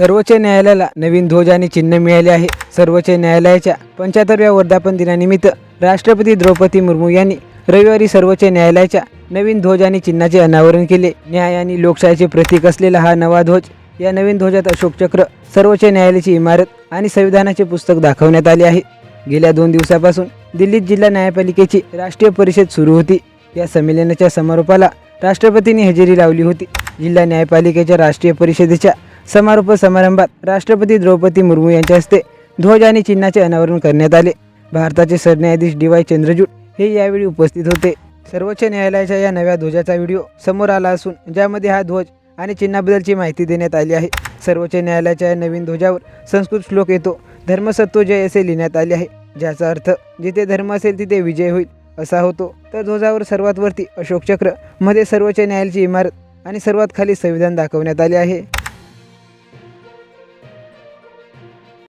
सर्वोच्च न्यायालयाला नवीन ध्वज आणि चिन्ह मिळाले आहे. सर्वोच्च न्यायालयाच्या पंच्याहत्तरव्या वर्धापन दिनानिमित्त राष्ट्रपती द्रौपदी मुर्मू यांनी रविवारी सर्वोच्च न्यायालयाच्या नवीन ध्वज आणि चिन्हाचे अनावरण केले. न्याय आणि लोकशाहीचे प्रतीक असलेला हा नवा ध्वज या नवीन ध्वजात अशोक चक्र सर्वोच्च न्यायालयाची इमारत आणि संविधानाचे पुस्तक दाखवण्यात आले आहे. गेल्या दोन दिवसापासून दिल्लीत जिल्हा न्यायपालिकेची राष्ट्रीय परिषद सुरू होती. या संमेलनाच्या समारोपाला राष्ट्रपतींनी हजेरी लावली होती. जिल्हा न्यायपालिकेच्या राष्ट्रीय परिषदेच्या समारोप समारंभात राष्ट्रपती द्रौपदी मुर्मू यांच्या हस्ते ध्वज आणि चिन्हाचे अनावरण करण्यात आले. भारताचे सरन्यायाधीश डी वाय चंद्रचूड हे यावेळी उपस्थित होते. सर्वोच्च न्यायालयाच्या या नव्या ध्वजाचा व्हिडिओ समोर आला असून ज्यामध्ये हा ध्वज आणि चिन्हाबद्दलची माहिती देण्यात आली आहे. सर्वोच्च न्यायालयाच्या या नवीन ध्वजावर संस्कृत श्लोक येतो. धर्मसत्व जय असे लिहिण्यात आले आहे. ज्याचा अर्थ जिथे धर्म असेल तिथे विजय होईल असा होतो. तर ध्वजावर सर्वात वरती अशोक चक्रमध्ये सर्वोच्च न्यायालयाची इमारत आणि सर्वात खाली संविधान दाखवण्यात आले आहे.